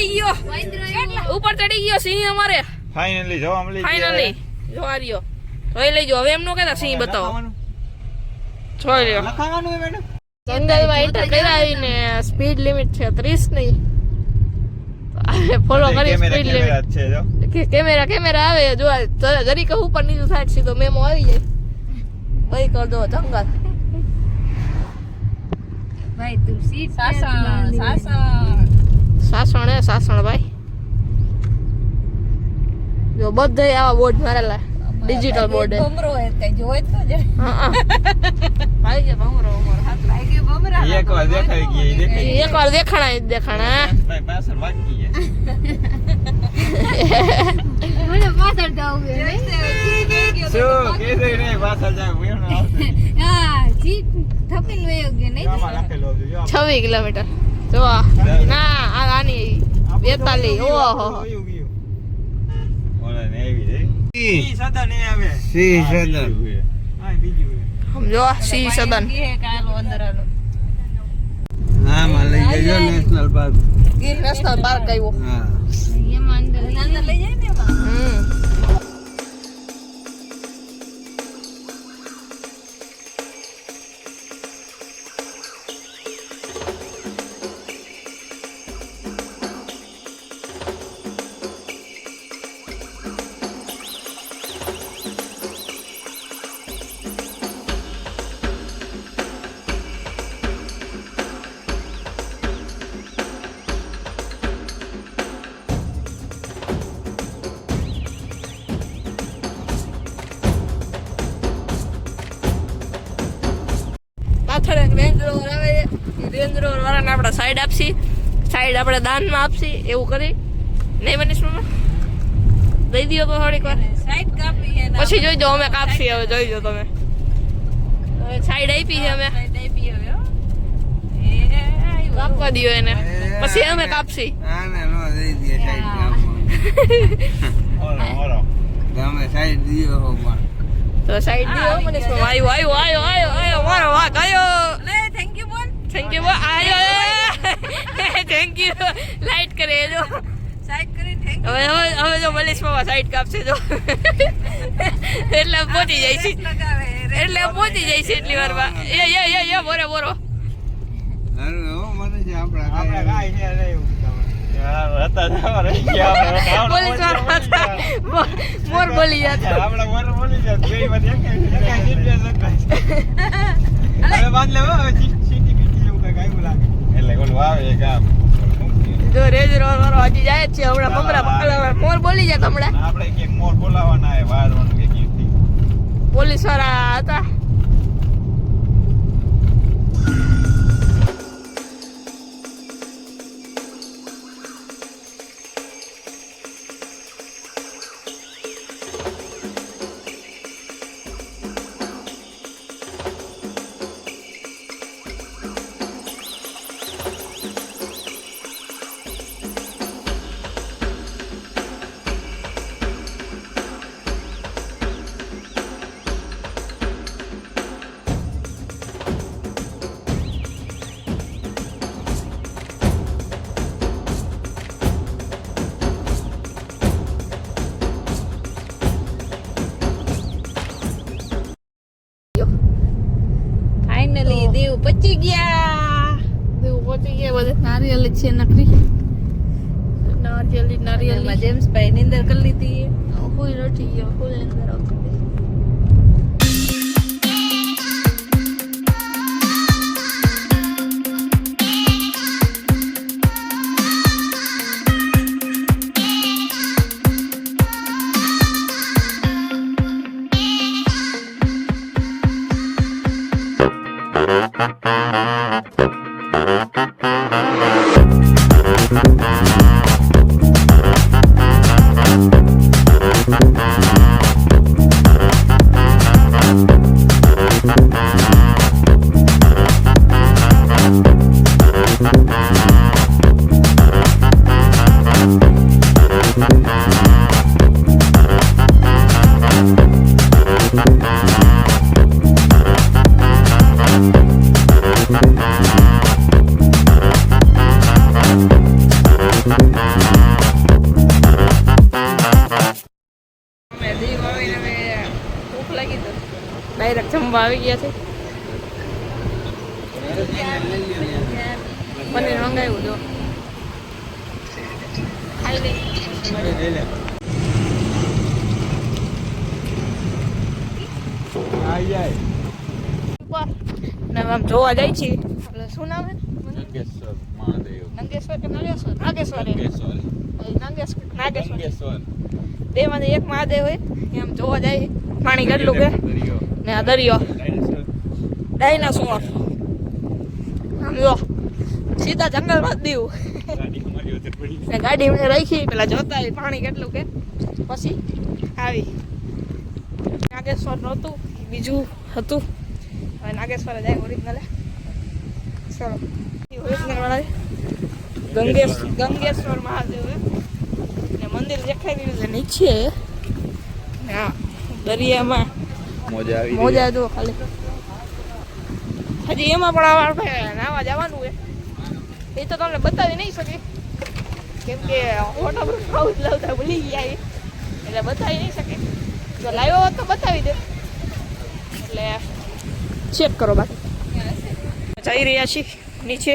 ચડી ગયો. ઉપર ચડી ગયો સિંહ અમારે. ફાઇનલી જોવા મળી. ફાઇનલી જોવા રહ્યો. જોઈ લેજો. હવે એમ નો કહેતા સિંહ બતાવો. લખાવાનું? જોઈ લ્યો લખાવાનું મેડમ? જંગલમાં એન્ટર કરાવીને સ્પીડ લિમિટ છે ત્રીસની ફોલો કરી સ્પીડ લિમિટ છે જો. કેમેરા કેમેરા આવે જો જરીક ઉપર નીચું થાય છે સીધો મેમો આવી જાય. ભાઈ કર દો જંગલ. ભાઈ તું સીટ સાસણ. હે સાસણ ભાઈ જો બધે આવા બોર્ડ મારેલા ડિજિટલ બોર્ડ હે. બમરો હે કઈ જોય તો જ હા ભાઈ કે ભમરો ભમરો હાથ લાગ્યો બમરા એક વાર દેખાઈ ગઈ દેખાઈ એક વાર દેખાણા દેખાણા ભાઈ પાછળ વાગી ગયા. મને પાછળ જાવું હે શું કીધું નહીં પાછળ જાવ? એનો આવશે. હા જીપ થપીને વયો ગયો નહીં આમાં લખેલું હતું, જો આમાં. છવ્વીસ કિલોમીટર. જો. ના આ આની બેતાલીસ ઓહો. સિંહ સદન હા, હે. હા, હે. સમજો સિંહ સદન. આલો આમાં લઈ જજો નેશનલ પાર્ક નેશનલ પાર્ક આવ્યો. હા. સાઈડ આપશી સાઈડ આપણે દાનમાં આપશી એવું કરી નહીં બનીશ મમ્મા દઈ દો તો થોડીક વાર સાઈડ કાપી પછી જોઈજો અમે કાપશી હવે જોઈ જોઈજો તમે સાઈડ આપી છે અમે. કાપવા દો એને પછી અમે કાપશી આને નો દઈ દે સાઈડ કાપમાં ઓલો, ઓલો. તમે સાઈડ દીયો હો પણ તો સાઈડ દો મને આવ્યો આવ્યો આવ્યો આવ્યો આવ્યો મારો વાઘ આવ્યો થેન્ક યુ બોલ થેન્ક યુ આવ્યો થેન્ક યુ લાઈટ કરે જો. સાઈડ કરી થેન્ક હવે હવે હવે જો મલીશ મામા સાઈડ કાપશે જો. એટલે પહોંચી જાય છે. એટલે પહોંચી જાય છે એટલી વારમાં. એ એ એ એ બોરે બોરો. મોર બોલી લાગે. એટલે ઓલું આવે. જો રેજ રોર વાળો હજી જાય છે હમણાં મમરા પકડવા મોર બોલી જાય હમણાં આપણે ક્યાંક મોર બોલાવવાના હે, વારવાનું કે ક્યાંકથી. પોલીસવાળા હતા. પહોંચી ગયા બધે નારિયેલ છે નકરી. નારિયેલી નારિયેલી એમાં જેમ્સભાઈ નિંદર કરી લીધી ફૂલ નથી ગયો ફૂલ અંદર આવતું જમવા આવી ગયા છે. પનીર મંગાવ્યું જો. જોવા જાય છે. એટલે શું નામ નંગેશ્વર મહાદેવ. નંગેશ્વર કે નાગેશ્વર નાગેશ્વર. નંગેશ્વર. એક મહાદેવ હોય એમ જોવા જાય. પાણી કેટલું કે ને આ દરિયો. ડાયનાસોર આમ જો સીધા જંગલમાં જ દીવું. ને ગાડી મેં રાખી, પેલા જોતા પાણી કેટલું કે. પછી આવી. નાગેશ્વર નહોતું, બીજું હતું. હવે નાગેશ્વર જાય ઓરિજિનલ ચલો. ઓરિજિનલ ગંગેશ, ગંગેશ્વર મહાદેવ ને મંદિર દેખાઈ રહ્યું છે નીચે. દરિયામાં મોજા આવી મોજા જો ખાલી. હજી એમાં પણ આપણે નાવા જવાનું છે. એ તો તમને બતાવી નહીં શકે કેમ કે ફોટોગ્રાફ હાઉસ લાવતા ભૂલી ગયા એટલે બતાવી નહીં શકે જો લાવ્યો હોત તો બતાવી દે. એટલે ચેક કરો બાકી. જઈ રહ્યા છીએ નીચે.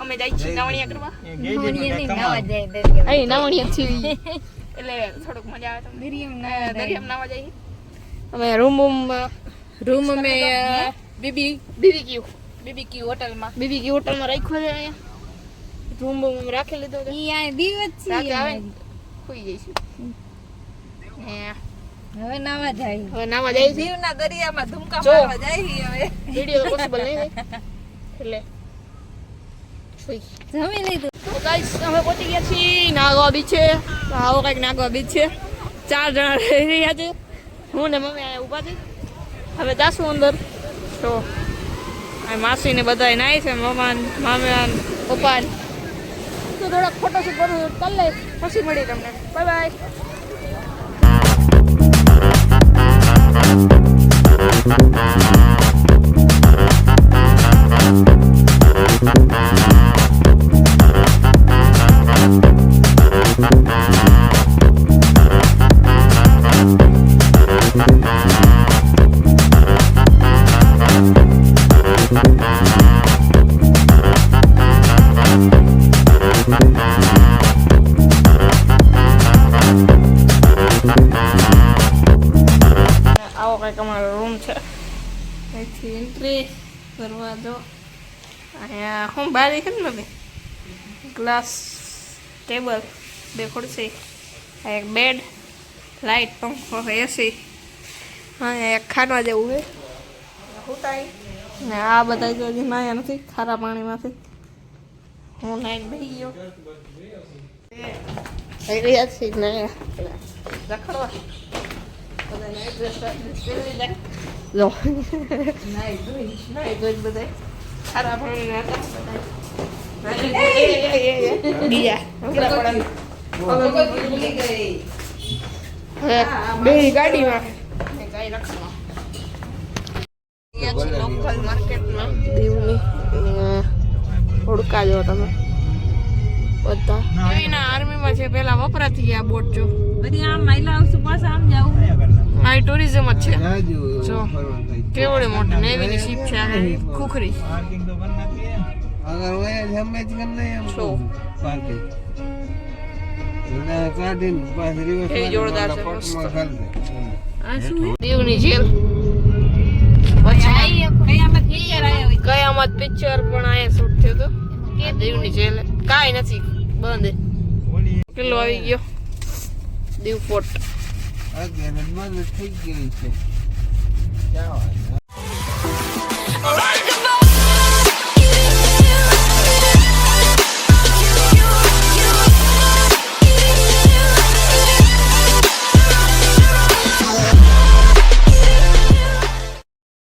અમે જાય છીએ નાવણિયા કરવા ગેડી અહીં નાવણિયા છીએ એટલે થોડુંક મજા આવે તમને? દરિયામાં નાવા જઈએ અમે રૂમ રૂમ રૂમ અમે B B B B Q BBQ હોટલમાં બીબી ક્યુ હોટલમાં રાખ્યો છે અહીંયા? રૂમ રૂમ રાખી લીધો છે? ઈ દિવસ રાતે આવે ખોઈ જઈશું હે. હવે નાવા જાય. હવે નાવા જાય દીવના દરિયામાં ધુમકા. મારવા જાય હવે. વિડિયો પોસિબલ નહીં એટલે જમી લીધું. તો ગાઈસ, અમે પહોંચી ગયા છીએ નાગવા બીચ છે. તો આવો કંઈક નાગવા બીચ છે. ચાર જણા રહી રહ્યા છે. હું ને મમ્મી અહીંયા ઊભા છે. હવે જાશું અંદર. તો માસી ને બધા નાય છે, મમાન મામ્યા પપ્પા તો થોડાક ફોટોશૂટ કરું કરી લે પછી મળી તમને. બાય બાય કરવા દો અહીંયા હું બારી છે ને મમ્મી ગ્લાસ ટેબલ બે ખુરશી એક બેડ લાઇટ પંખો એસી અહીંયા એક ખાના જેવું છે. ને આ બધા જો હજી નાયા નથી ખારા પાણીમાંથી. હું નાઈને બેસી ગયો. રહ્યા છીએ ને. રખડવા. બધા નાઈ ડ્રેસ પહેરી જાય હવે બે ગાડીમાં. ને જો તમે બધા આર્મીમાં છે પેલા વપરાતી ગયા બોટ જો. બધી આમ મહિલા આવશું પાછા આમ જાવું. આ ટુરિઝમ જ છે. જો. કેવડી મોટી નેવીની શીપ છે આ ખુખરી. પાર્કિંગ તો બંધ નાખીએ અગર હોય જ હમે જ કર નહીં એમ શું? પાર્કિંગ એટલે કાઢીને પાછું reverse એ મારી જોરદાર છે, મારા મસ્ત. પગમાં ખાલી દે. આ શું દીવની જેલ. પછી મોહમ્મદ પિક્ચર પણ અહીંયા શૂટ થયો હતું દીવની જેલ. કાંઈ નથી બંધ. કિલ્લો આવી ગયો. દીવ ફોર્ટ. અગિયાર ગેરેજમાં થઈ ગઈ છે. ક્યાં